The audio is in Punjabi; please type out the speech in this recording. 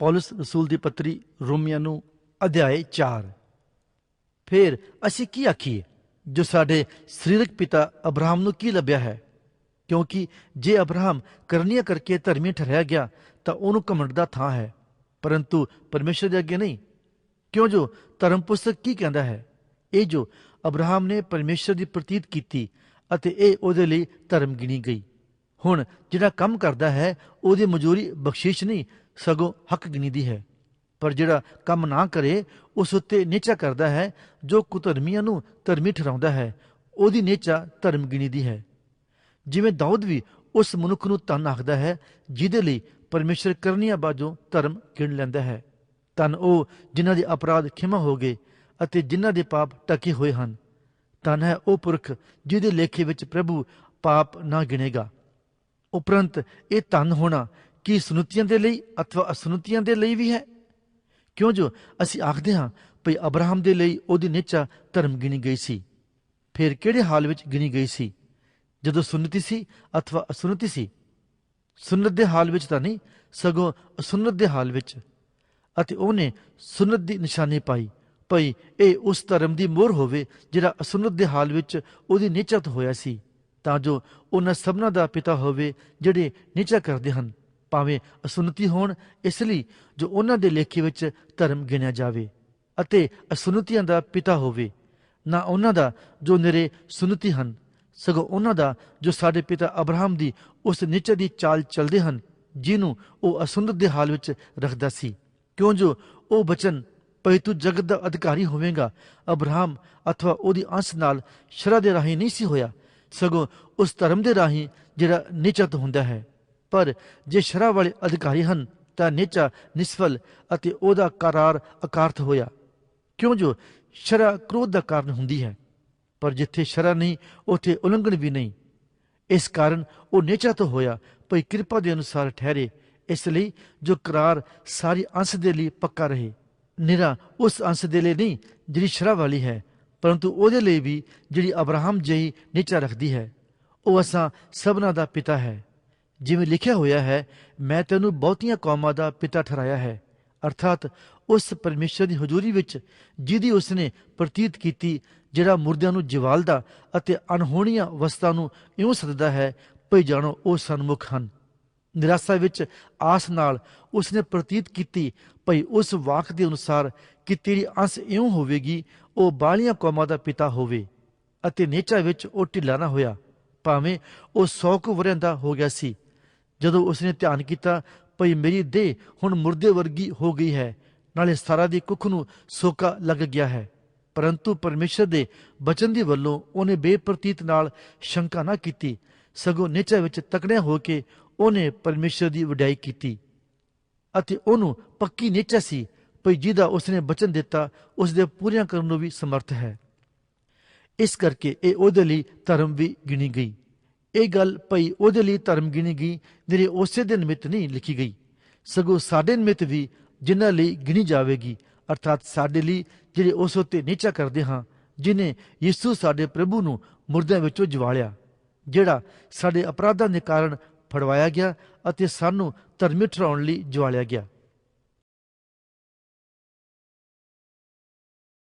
ਪੌਲਸ ਰਸੂਲ ਦੀ ਪੱਤਰੀ ਰੋਮੀਆਂ ਨੂੰ ਅਧਿਆਏ 4 ਫਿਰ ਅਸੀਂ ਕੀ ਆਖੀਏ ਜੋ ਸਾਡੇ ਸਰੀਰਕ ਪਿਤਾ ਅਬਰਾਹਮ ਨੂੰ ਕੀ ਲੱਭਿਆ ਹੈ ਕਿਉਂਕਿ ਜੇ ਅਬਰਾਹਮ ਕਰਨੀਆਂ ਕਰਕੇ ਧਰਮੀ ਠਹਿਰਿਆ ਗਿਆ ਤਾਂ ਉਹਨੂੰ ਘਮੰਡ ਦਾ ਥਾਂ ਹੈ ਪਰੰਤੂ ਪਰਮੇਸ਼ਰ ਦੇ ਅੱਗੇ ਨਹੀਂ ਕਿਉਂ ਜੋ ਧਰਮ ਪੁਸਤਕ ਕੀ ਕਹਿੰਦਾ ਹੈ ਇਹ ਜੋ ਅਬਰਾਹਮ ਨੇ ਪਰਮੇਸ਼ਰ ਦੀ ਪ੍ਰਤੀਤ ਕੀਤੀ ਅਤੇ ਇਹ ਉਹਦੇ ਲਈ ਧਰਮ ਗਿਣੀ ਗਈ ਹੁਣ ਜਿਹੜਾ ਕੰਮ ਕਰਦਾ ਹੈ, ਉਹਦੀ ਮਜ਼ਦੂਰੀ ਬਖਸ਼ਿਸ਼ ਨਹੀਂ, ਸਗੋਂ ਹੱਕ ਗਿਣੀਦੀ ਹੈ। ਪਰ ਜਿਹੜਾ ਕੰਮ ਨਾ ਕਰੇ, ਉਸ ਉੱਤੇ ਨਿਚਾ ਕਰਦਾ ਹੈ, ਜੋ ਕੁਧਰਮੀਆਂ ਨੂੰ ਧਰਮੀ ਠਹਿਰਾਉਂਦਾ ਹੈ, ਉਹਦੀ ਨਿਚਾ ਧਰਮ ਗਿਣੀਦੀ ਹੈ। ਜਿਵੇਂ ਦਾਊਦ ਵੀ ਉਸ ਮਨੁੱਖ ਨੂੰ ਧਨ ਆਖਦਾ ਹੈ, ਜਿਹਦੇ ਲਈ ਪਰਮੇਸ਼ਰ ਕਰਨੀਆਂ ਬਾਝੋਂ ਧਰਮ ਗਿਣ ਲੈਂਦਾ ਹੈ। ਧਨ ਉਹ ਜਿਨ੍ਹਾਂ ਦੇ ਅਪਰਾਧ ਖਿਮਾ ਹੋ ਗਏ ਅਤੇ ਜਿਨ੍ਹਾਂ ਦੇ ਪਾਪ ਟਕੇ ਹੋਏ ਹਨ। ਧਨ ਹੈ ਉਹ ਪੁਰਖ ਜਿਹਦੇ ਲੇਖੇ ਵਿੱਚ ਪ੍ਰਭੂ ਪਾਪ ਨਾ ਗਿਣੇਗਾ। ਉਪਰੰਤ ਇਹ ਧਨ ਹੋਣਾ ਕੀ ਸੁਨੁਤੀਆਂ ਦੇ ਲਈ ਅਥਵਾ ਅਸੁਨੁਤੀਆਂ ਦੇ ਲਈ ਵੀ ਹੈ? ਕਿਉਂ ਜੋ ਅਸੀਂ ਆਖਦੇ ਹਾਂ, ਭਈ ਅਬਰਾਹਮ ਦੇ ਲਈ ਉਹਦੀ ਨਿਚਾ ਧਰਮ ਗਿਣੀ ਗਈ ਸੀ। ਫਿਰ ਕਿਹੜੇ ਹਾਲ ਵਿੱਚ ਗਿਣੀ ਗਈ ਸੀ? ਜਦੋਂ ਸੁਨਤੀ ਸੀ ਅਥਵਾ ਅਸੁਨਤੀ ਸੀ? ਸੁਨਤ ਦੇ ਹਾਲ ਵਿੱਚ ਤਾਂ ਨਹੀਂ, ਸਗੋਂ ਅਸੁਨਤ ਦੇ ਹਾਲ ਵਿੱਚ। ਅਤੇ ਉਹਨੇ ਸੁਨਤ ਦੀ ਨਿਸ਼ਾਨੀ ਪਾਈ, ਭਈ ਇਹ ਉਸ ਧਰਮ ਦੀ ਮੋਹਰ ਹੋਵੇ ਜਿਹੜਾ ਅਸੁਨਤ ਦੇ ਹਾਲ ਵਿੱਚ ਉਹਦੀ ਨਿਚਾ ਤੋਂ ਹੋਇਆ ਸੀ। ਤਾਂ ਜੋ ਉਹਨਾਂ ਸਭਨਾਂ ਦਾ ਪਿਤਾ ਹੋਵੇ, ਜਿਹੜੇ ਨਿਚਾ ਕਰਦੇ ਹਨ। ਭਾਵੇਂ ਅਸੁਨਤੀ ਹੋਣ, ਇਸ ਲਈ ਜੋ ਉਹਨਾਂ ਦੇ ਲੇਖੇ ਵਿੱਚ ਧਰਮ ਗਿਣਿਆ ਜਾਵੇ ਅਤੇ ਅਸੁਨਤੀਆਂ ਦਾ ਪਿਤਾ ਹੋਵੇ, ਨਾ ਉਹਨਾਂ ਦਾ ਜੋ ਨਿਰੇ ਸੁਨਤੀ ਹਨ, ਸਗੋਂ ਉਹਨਾਂ ਦਾ ਜੋ ਸਾਡੇ ਪਿਤਾ ਅਬਰਾਹਮ ਦੀ ਉਸ ਨਿਚੇ ਦੀ ਚਾਲ ਚੱਲਦੇ ਹਨ, ਜਿਹਨੂੰ ਉਹ ਅਸੁੰਨਤ ਦੇ ਹਾਲ ਵਿੱਚ ਰੱਖਦਾ ਸੀ। ਕਿਉਂ ਜੋ ਉਹ ਬਚਨ ਭਈ ਤੂੰ ਜਗਤ ਦਾ ਅਧਿਕਾਰੀ ਹੋਵੇਂਗਾ, ਅਬਰਾਹਮ ਅਥਵਾ ਉਹਦੀ ਅੰਸ਼ ਨਾਲ ਸ਼ਰਾ ਦੇ ਰਾਹੀਂ ਨਹੀਂ ਸੀ ਹੋਇਆ ਸਗੋਂ ਉਸ ਧਰਮ ਦੇ ਰਾਹੀਂ ਜਿਹੜਾ ਨਿਚਤ ਹੁੰਦਾ ਹੈ। ਪਰ ਜੇ ਸ਼ਰਾ ਵਾਲੇ ਅਧਿਕਾਰੀ ਹਨ, ਤਾਂ ਨਿਚਾ, ਨਿਸਫਲ ਅਤੇ ਉਹਦਾ ਕਰਾਰ ਅਕਾਰਥ ਹੋਇਆ। ਕਿਉਂ ਜੋ ਸ਼ਰਾ ਕ੍ਰੋਧ ਦਾ ਕਾਰਨ ਹੁੰਦੀ ਹੈ? ਪਰ ਜਿੱਥੇ ਸ਼ਰਾ ਨਹੀਂ, ਉੱਥੇ ਉਲੰਘਣ ਵੀ ਨਹੀਂ। ਇਸ ਕਾਰਨ ਉਹ ਨਿਚਾ ਤੋਂ ਹੋਇਆ, ਭਈ ਕਿਰਪਾ ਦੇ ਅਨੁਸਾਰ ਠਹਿਰੇ। ਇਸ ਲਈ ਜੋ ਕਰਾਰ ਸਾਰੀ ਅੰਸ਼ ਦੇ ਲਈ ਪੱਕਾ ਰਹੇ। ਨਿਰਾ ਉਸ ਅੰਸ਼ ਦੇ ਲਈ ਨਹੀਂ, ਜਿਹੜੀ ਸ਼ਰਾ ਵਾਲੀ ਹੈ। ਪਰੰਤੂ ਉਹਦੇ ਲਈ ਵੀ ਜਿਹੜੀ ਅਬਰਾਹਮ ਜਿਹੀ ਨਿਚਾ ਰੱਖਦੀ ਹੈ, ਉਹ ਅਸਾਂ ਸਭਨਾ ਦਾ ਪਿਤਾ ਹੈ। ਜਿਵੇਂ ਲਿਖਿਆ ਹੋਇਆ ਹੈ, ਮੈਂ ਤੈਨੂੰ ਬਹੁਤੀਆਂ ਕੌਮਾਂ ਦਾ ਪਿਤਾ ਠਹਿਰਾਇਆ ਹੈ। ਅਰਥਾਤ ਉਸ ਪਰਮੇਸ਼ਰ ਦੀ ਹਜ਼ੂਰੀ ਵਿੱਚ ਜਿਹਦੀ ਉਸਨੇ ਪ੍ਰਤੀਤ ਕੀਤੀ, ਜਿਹੜਾ ਮੁਰਦਿਆਂ ਨੂੰ ਜਿਵਾਲਦਾ ਅਤੇ ਅਣਹੋਣੀਆਂ ਵਸਤਾਂ ਨੂੰ ਇਉਂ ਸੱਦਦਾ ਹੈ, ਭਈ ਜਾਣੋ, ਉਹ ਸਨਮੁਖ ਹਨ। ਨਿਰਾਸ਼ਾ ਵਿੱਚ ਆਸ ਨਾਲ ਉਸਨੇ ਪ੍ਰਤੀਤ ਕੀਤੀ, ਭਈ ਉਸ ਵਾਕ ਦੇ ਅਨੁਸਾਰ ਕਿ ਤੇਰੀ ਅੰਸ ਇਉਂ ਹੋਵੇਗੀ, ਉਹ ਬਾਲੀਆਂ ਕੌਮਾਂ ਦਾ ਪਿਤਾ ਹੋਵੇ, ਅਤੇ ਨੇਚਾ ਵਿੱਚ ਉਹ ਢਿੱਲਾ ਨਾ ਹੋਇਆ, ਭਾਵੇਂ ਉਹ 100 ਕੁ ਵਰਿਆਂ ਦਾ ਹੋ ਗਿਆ ਸੀ। ਜਦੋਂ ਉਸਨੇ ਧਿਆਨ ਕੀਤਾ, ਭਈ ਮੇਰੀ ਦੇਹ ਹੁਣ ਮੁਰਦੇ ਵਰਗੀ ਹੋ ਗਈ ਹੈ, ਨਾਲੇ ਸਾਰਾ ਦੀ ਕੁੱਖ ਨੂੰ ਸੋਕਾ ਲੱਗ ਗਿਆ ਹੈ। ਪਰੰਤੂ ਪਰਮੇਸ਼ਰ ਦੇ ਬਚਨ ਦੀ ਵੱਲੋਂ ਉਹਨੇ ਬੇਪ੍ਰਤੀਤ ਨਾਲ ਸ਼ੰਕਾ ਨਾ ਕੀਤੀ, ਸਗੋਂ ਨੇਚਾ ਵਿੱਚ ਤਕੜਿਆ ਹੋ ਕੇ ਉਹਨੇ ਪਰਮੇਸ਼ਰ ਦੀ ਵਡਿਆਈ ਕੀਤੀ। ਅਤੇ ਉਹਨੂੰ ਪੱਕੀ ਨੇਚਾ ਸੀ ਭਈ ਜਿਹਦਾ ਉਸਨੇ ਬਚਨ ਦਿੱਤਾ ਉਸ ਦੇ ਪੂਰੀਆਂ ਕਰਨ ਨੂੰ ਵੀ ਸਮਰਥ ਹੈ। ਇਸ ਕਰਕੇ ਇਹ ਉਹਦੇ ਲਈ ਧਰਮ ਵੀ ਗਿਣੀ ਗਈ। ਇਹ ਗੱਲ ਭਈ ਉਹਦੇ ਲਈ ਧਰਮ ਗਿਣੀ ਗਈ ਜਿਹੜੇ ਉਸੇ ਦੇ ਨਿਮਿਤ ਨਹੀਂ ਲਿਖੀ ਗਈ। ਸਗੋਂ ਸਾਡੇ ਨਿਮਿਤ ਵੀ ਜਿਨ੍ਹਾਂ ਲਈ ਗਿਣੀ ਜਾਵੇਗੀ, ਅਰਥਾਤ ਸਾਡੇ ਲਈ ਜਿਹੜੇ ਉਸ ਉਤੇ ਨੀਚਾ ਕਰਦੇ ਹਾਂ, ਜਿਨੇ ਯਿਸੂ ਸਾਡੇ ਪ੍ਰਭੂ ਨੂੰ ਮੁਰਦਿਆਂ ਵਿੱਚੋਂ ਜਵਾਲਿਆ, ਜਿਹੜਾ ਸਾਡੇ ਅਪਰਾਧਾਂ ਦੇ ਕਾਰਨ ਫੜਵਾਇਆ ਗਿਆ ਅਤੇ ਸਾਨੂੰ ਧਰਮੀ ਠਹਿਰਾਉਣ ਲਈ ਜਵਾਲਿਆ ਗਿਆ।